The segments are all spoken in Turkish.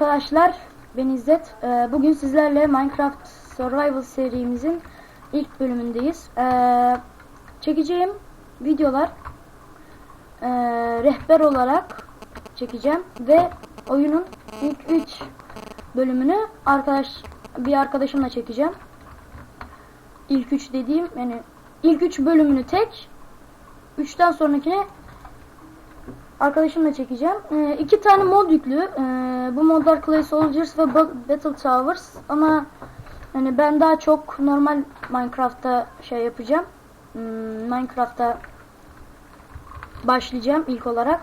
Arkadaşlar ben İzzet. Ee, Bugün sizlerle Minecraft Survival serimizin ilk bölümündeyiz. Ee, Çekeceğim videolar ee, rehber olarak çekeceğim ve oyunun ilk 3 bölümünü arkadaş bir arkadaşımla çekeceğim. İlk 3 dediğim yani ilk 3 bölümünü tek 3'ten sonrakine arkadaşımla çekeceğim. Ee, iki tane mod yüklü. Ee, bu modlar Clay Soldiers ve Ba- Battle Towers ama hani ben daha çok normal Minecraft'ta şey yapacağım. Hmm, Minecraft'ta başlayacağım ilk olarak.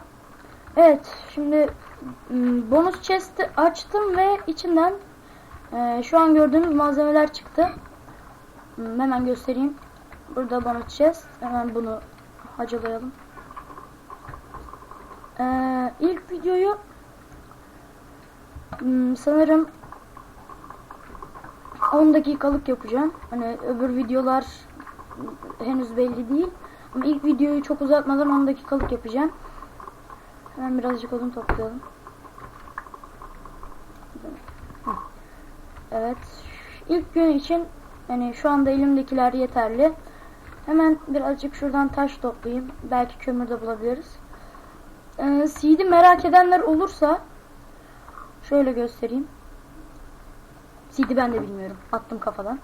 Evet, şimdi hmm, bonus chest'i açtım ve içinden e, şu an gördüğünüz malzemeler çıktı. Hmm, hemen göstereyim. Burada bonus chest. Hemen bunu hacalayalım. Ee, ilk videoyu hmm, sanırım 10 dakikalık yapacağım. Hani öbür videolar henüz belli değil. Ama ilk videoyu çok uzatmadan 10 dakikalık yapacağım. Hemen birazcık odun toplayalım. Evet. İlk gün için yani şu anda elimdekiler yeterli. Hemen birazcık şuradan taş toplayayım. Belki kömür de bulabiliriz. Ee, CD merak edenler olursa şöyle göstereyim. CD ben de bilmiyorum. Attım kafadan.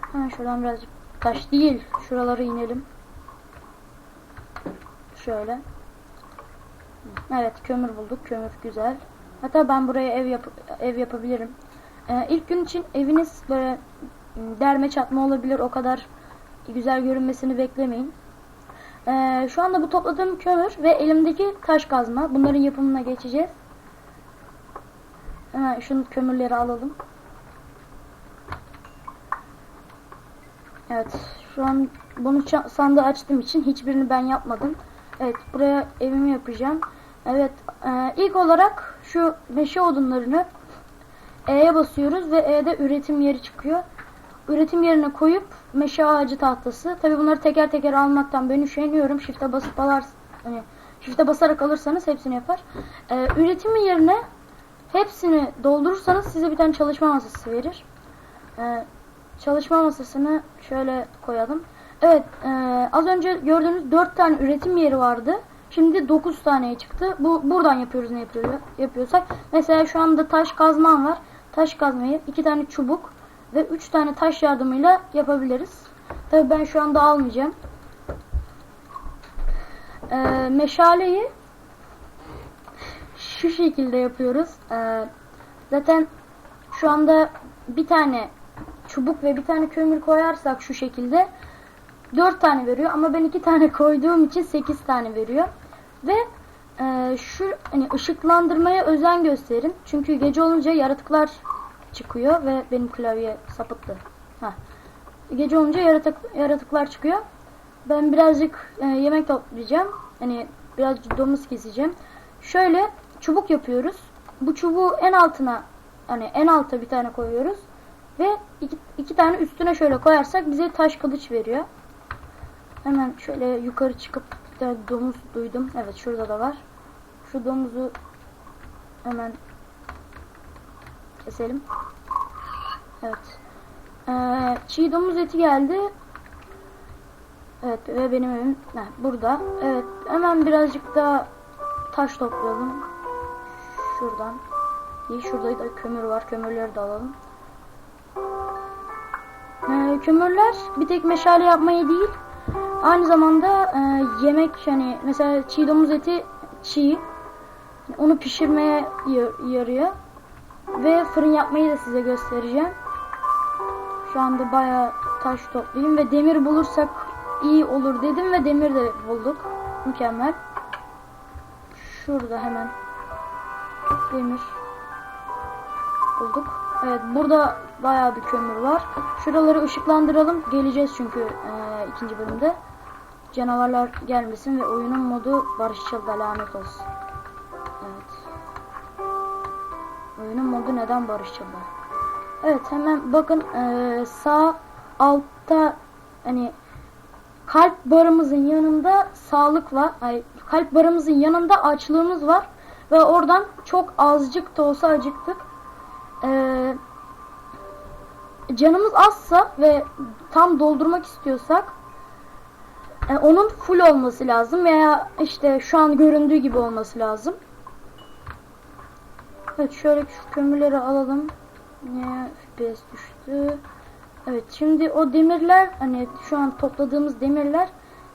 Ha, şuradan birazcık taş değil. Şuralara inelim. Şöyle. Evet kömür bulduk. Kömür güzel. Hatta ben buraya ev yap ev yapabilirim. Ee, ilk gün için eviniz böyle derme çatma olabilir. O kadar güzel görünmesini beklemeyin. Ee, şu anda bu topladığım kömür ve elimdeki taş kazma. Bunların yapımına geçeceğiz. Hemen şu kömürleri alalım. Evet. Şu an bunu sandığı açtığım için hiçbirini ben yapmadım. Evet. Buraya evimi yapacağım. Evet. E, ilk olarak şu meşe odunlarını E'ye basıyoruz ve E'de üretim yeri çıkıyor. Üretim yerine koyup meşe ağacı tahtası. Tabi bunları teker teker almaktan ben üşeniyorum. Shift'e basıp alar, hani shift'e basarak alırsanız hepsini yapar. Ee, üretimi yerine hepsini doldurursanız size bir tane çalışma masası verir. Ee, çalışma masasını şöyle koyalım. Evet, e, az önce gördüğünüz 4 tane üretim yeri vardı. Şimdi 9 taneye çıktı. Bu buradan yapıyoruz ne yapıyor, yapıyorsak. Mesela şu anda taş kazmam var. Taş kazmayı, iki tane çubuk ve 3 tane taş yardımıyla yapabiliriz. Tabii ben şu anda almayacağım. Ee, meşaleyi şu şekilde yapıyoruz. Ee, zaten şu anda bir tane çubuk ve bir tane kömür koyarsak şu şekilde 4 tane veriyor ama ben 2 tane koyduğum için 8 tane veriyor. Ve e, şu hani ışıklandırmaya özen gösterin. Çünkü gece olunca yaratıklar çıkıyor ve benim klavye sapıttı. Heh. Gece olunca yaratık, yaratıklar çıkıyor. Ben birazcık e, yemek toplayacağım. Hani birazcık domuz keseceğim. Şöyle çubuk yapıyoruz. Bu çubuğu en altına hani en alta bir tane koyuyoruz. Ve iki, iki tane üstüne şöyle koyarsak bize taş kılıç veriyor. Hemen şöyle yukarı çıkıp bir tane domuz duydum. Evet şurada da var. Şu domuzu hemen keselim. Evet. Ee, çiğ domuz eti geldi. Evet ve benim evim heh, burada. Evet hemen birazcık daha taş toplayalım. Şuradan. İyi şurada da kömür var. Kömürleri de alalım. Ee, kömürler bir tek meşale yapmayı değil. Aynı zamanda e, yemek hani mesela çiğ domuz eti çiğ. Onu pişirmeye yarıyor. Ve fırın yapmayı da size göstereceğim. Şu anda bayağı taş toplayayım ve demir bulursak iyi olur dedim ve demir de bulduk. Mükemmel. Şurada hemen demir bulduk. Evet burada bayağı bir kömür var. Şuraları ışıklandıralım. Geleceğiz çünkü e, ikinci bölümde. Canavarlar gelmesin ve oyunun modu barışçıl da lanet olsun. Evet. Oyunun modu neden barışçıl da? Evet hemen bakın e, sağ altta hani kalp barımızın yanında sağlık var. Ay, kalp barımızın yanında açlığımız var. ve oradan çok azıcık da olsa acıktık. Ee, canımız azsa ve tam doldurmak istiyorsak e, onun full olması lazım veya işte şu an göründüğü gibi olması lazım. Evet şöyle şu kömürleri alalım. Ne FPS düştü. Evet şimdi o demirler hani şu an topladığımız demirler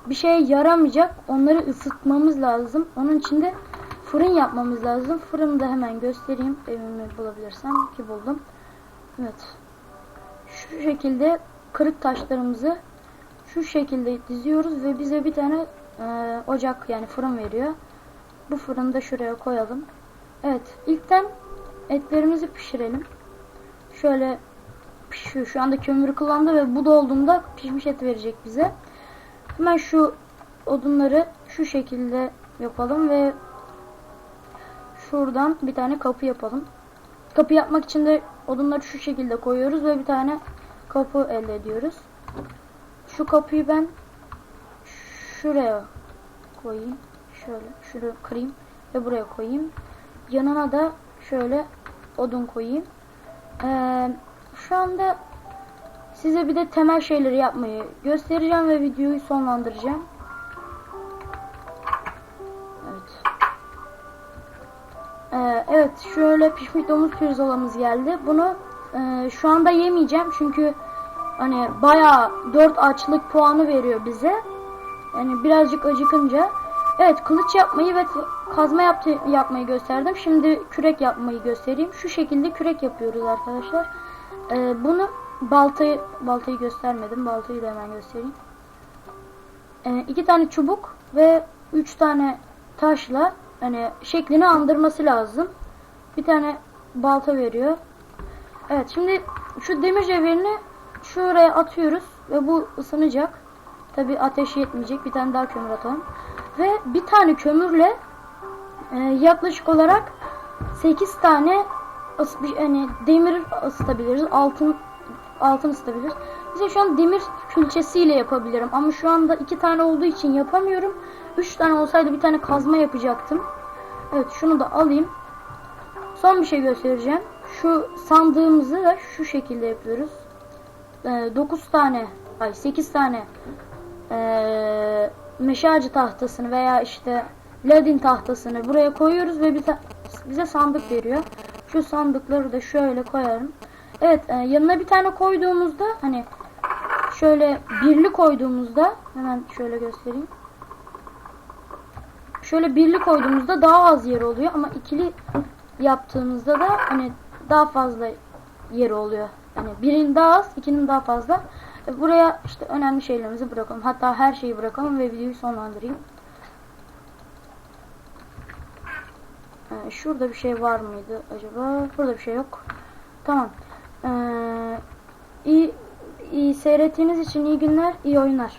bir şeye yaramayacak. Onları ısıtmamız lazım. Onun için de fırın yapmamız lazım. Fırını da hemen göstereyim. Evimi bulabilirsem ki buldum. Evet. Şu şekilde kırık taşlarımızı şu şekilde diziyoruz ve bize bir tane e, ocak yani fırın veriyor. Bu fırını da şuraya koyalım. Evet ilkten etlerimizi pişirelim. Şöyle pişiyor. Şu anda kömürü kullandı ve bu dolduğunda pişmiş et verecek bize. Hemen şu odunları şu şekilde yapalım ve şuradan bir tane kapı yapalım. Kapı yapmak için de odunları şu şekilde koyuyoruz ve bir tane kapı elde ediyoruz. Şu kapıyı ben şuraya koyayım. Şöyle şunu kırayım ve buraya koyayım. Yanına da şöyle odun koyayım. Ee, şu anda size bir de temel şeyleri yapmayı göstereceğim ve videoyu sonlandıracağım. Evet. Ee, evet şöyle pişmiş domuz pirzolamız geldi. Bunu e, şu anda yemeyeceğim çünkü hani bayağı 4 açlık puanı veriyor bize. Yani birazcık acıkınca. Evet kılıç yapmayı ve kazma yaptı, yapmayı gösterdim. Şimdi kürek yapmayı göstereyim. Şu şekilde kürek yapıyoruz arkadaşlar. Ee, bunu baltayı baltayı göstermedim. Baltayı da hemen göstereyim. Ee, iki tane çubuk ve üç tane taşla hani şeklini andırması lazım. Bir tane balta veriyor. Evet şimdi şu demir cevherini şuraya atıyoruz ve bu ısınacak. Tabi ateş yetmeyecek. Bir tane daha kömür atalım. Ve bir tane kömürle e, yaklaşık olarak 8 tane hani demir ısıtabiliriz. Altın altın ısıtabiliriz. Bize şu an demir külçesiyle yapabilirim. Ama şu anda iki tane olduğu için yapamıyorum. Üç tane olsaydı bir tane kazma yapacaktım. Evet şunu da alayım. Son bir şey göstereceğim. Şu sandığımızı da şu şekilde yapıyoruz. E, 9 tane ay 8 tane e, meşe ağacı tahtasını veya işte ladin tahtasını buraya koyuyoruz ve bize, sandık veriyor. Şu sandıkları da şöyle koyarım. Evet e, yanına bir tane koyduğumuzda hani şöyle birli koyduğumuzda hemen şöyle göstereyim. Şöyle birli koyduğumuzda daha az yer oluyor ama ikili yaptığımızda da hani daha fazla yer oluyor. Yani birinin daha az, ikinin daha fazla. Buraya işte önemli şeylerimizi bırakalım. Hatta her şeyi bırakalım ve videoyu sonlandırayım. Ee, şurada bir şey var mıydı acaba? Burada bir şey yok. Tamam. Ee, iyi, iyi seyrettiğiniz için iyi günler, iyi oyunlar.